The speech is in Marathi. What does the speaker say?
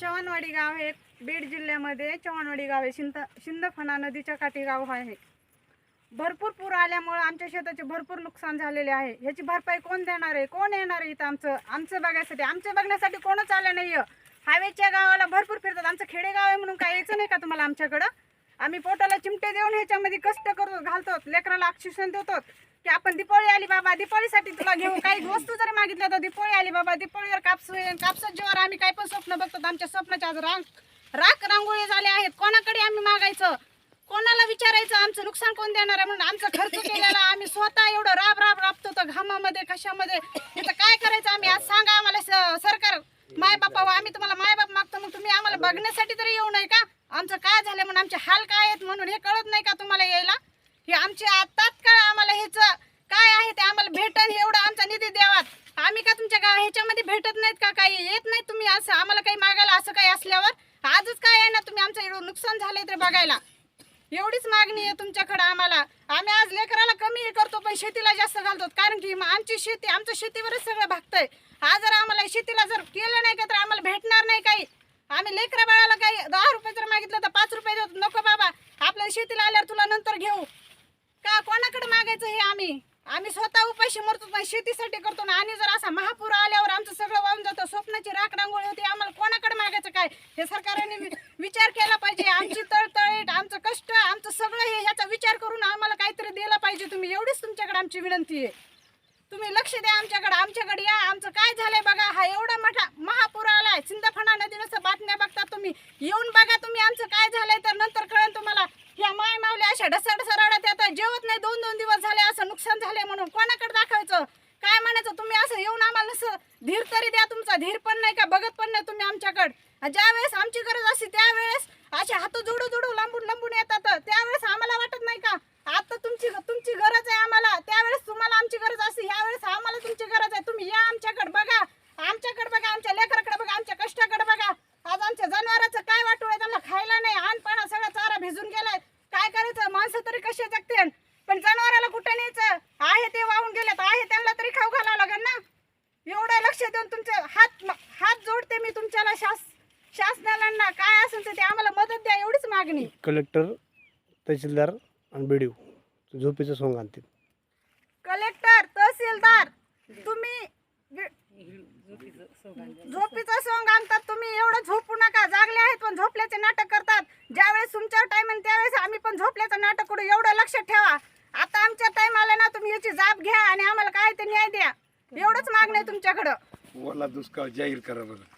चव्हाणवाडी गाव हे बीड जिल्ह्यामध्ये चव्हाणवाडी गाव आहे. शिंद शिंदफणा नदीच्या काठी गाव आहे. भरपूर पूर आल्यामुळं आमच्या शेताचे भरपूर नुकसान झालेले आहे. ह्याची भरपाई कोण देणार आहे? कोण येणार आहे इथं आमचं? आमचं बघायसाठी आमचं बघण्यासाठी कोणच आलं नाही हायवेच्या गावाला भरपूर फिरतात. आमचं खेडेगाव आहे म्हणून काय यायचं नाही का तुम्हाला आमच्याकडं? आम्ही पोटाला चिमटे देऊन ह्याच्यामध्ये कष्ट करतो घालतो लेकराला ऑक्सिजन देतो. की आपण दिपाळी आली बाबा दिपाळीसाठी तुला घेऊ काही वस्तू जरी मागितल्या तर दिपाळी आली बाबा दिपाळीवर कापस कापसात जेव्हा आम्ही काय पण स्वप्न बघतो. आमच्या स्वप्नाच्या आज रांग राख रांगोळी झाले आहेत. कोणाकडे आम्ही मागायचं? कोणाला विचारायचं? आमचं नुकसान कोण देणार आहे म्हणून आमचा खर्च केलेला आम्ही स्वतः एवढं राब राब राबतो तर घामामध्ये कशामध्ये? इथं काय करायचं आम्ही? आज सांगा आम्हाला सरकार माय बापा आम्ही तुम्हाला माय बाप मागतो मग तुम्ही आम्हाला बघण्यासाठी तरी येऊ नये का? आमचं काय झालं म्हणून आमचे हाल काय आहेत म्हणून हे कळत नाही का तुम्हाला यायला? हे आमचे आ- तात्काळ आम्हाला ह्याच काय आहे ते आम्हाला भेटन एवढा आमचा निधी द्यावात आम्ही का तुमच्या गाव ह्याच्यामध्ये भेटत नाहीत का काही? येत नाही तुम्ही असं आम्हाला काही मागायला असं काही असल्यावर? आजच काय आहे ना तुम्ही आमचं एवढं नुकसान झालंय तर बघायला. एवढीच मागणी आहे तुमच्याकडे आम्हाला. आम्ही आज लेकराला कमी करतो पण शेतीला जास्त घालतो. कारण की मग आमची शेती आमच्या शेतीवरच सगळं भागतंय. आज जर आम्हाला शेतीला जर केलं नाही का तर आम्हाला भेटणार नाही काही. आम्ही लेकरा बाळाला काही दहा रुपये जर मागितलं तर पाच रुपये देतो. नको बाबा आपल्या शेतीला आल्यावर तुला नंतर घेऊ. का कोणाकडे मागायचं हे आम्ही? आम्ही स्वतः उपाशी मरतो पण शेतीसाठी करतो ना. आणि जर असा महापूर आल्यावर आमचं सगळं वाहून जातं. स्वप्नाची राख रांगोळी होती. आम्हाला कोणाकडे मागायचं काय? हे सरकारने विचार केला पाहिजे. आमची तळतळीट आमचं कष्ट आमचं सगळं हे ह्याचा विचार करून आम्हाला काहीतरी दिलं पाहिजे. तुम्ही एवढीच तुमच्याकडे आमची विनंती आहे. तुम्ही लक्ष द्या आमच्याकडे. आमच्याकडे या. आमचं काय झालंय बघा? हा एवढा मोठा महापूर आलाय सिंदफणा नदीनं बातम्या बघता तुम्ही. येऊन बघा तुम्ही आमचं काय झालंय तर नंतर कळेल तुम्हाला. माय मावल्या अशा ढसा ढसा रडत येतात जेवत नाही दोन दोन दिवस झाले असं नुकसान झालंय म्हणून कोणाकडे दाखवायचं? काय म्हणायचं? तुम्ही असं येऊन आम्हाला असं धीर तरी द्या तुमचा. धीर पण नाही का बघत पण नाही तुम्ही आमच्याकडे. ज्या वेळेस आमची गरज असते त्यावेळेस असे हात जोडू जोडू लांबून लांबून येतात. त्यावेळेस आम्हाला वाटत नाही का आता तुमची तुमची गरज आहे आम्हाला. त्यावेळेस तुम्हाला आमची गरज असते. यावेळेस आम्हाला तुमची गरज आहे. तुम्ही या आमच्याकडे बघा. आमच्याकडे बघा आमच्या लेकराकडे बघा आमच्या कष्टाकडे बघा. आज आमच्या जनावरांचं काय वाटू आहे? त्यांना खायला नाही. आणपणा सगळा चारा भिजून गेला करायचं? माणसं तरी कसे जगते पण जनावराला कुठे न्यायचं? आहे ते वाहून गेलेत आहे त्यांना तरी खाऊ घालावं लागेल ना? एवढं लक्ष देऊन तुमचे हात हात जोडते मी तुमच्याला शास शासनाला काय असेल ते आम्हाला मदत द्या एवढीच मागणी. कलेक्टर तहसीलदार आणि बी झोपेचं सोंग आणतील. कलेक्टर तहसीलदार तुम्ही झोपीचं सॉंग आणतात तुम्ही एवढं झोपू नका जागले आहेत पण झोपल्याचे नाटक करतात ज्यावेळेस तुमच्यावर टाइम आहे त्यावेळेस आम्ही पण नाटक करू एवढं लक्षात ठेवा. आता आमच्या टायमाला ना तुम्ही याची जाब घ्या आणि आम्हाला काय ते न्याय द्या. एवढंच मागणं आहे तुमच्याकडं. ओला दुष्काळ जाहीर करा बरं.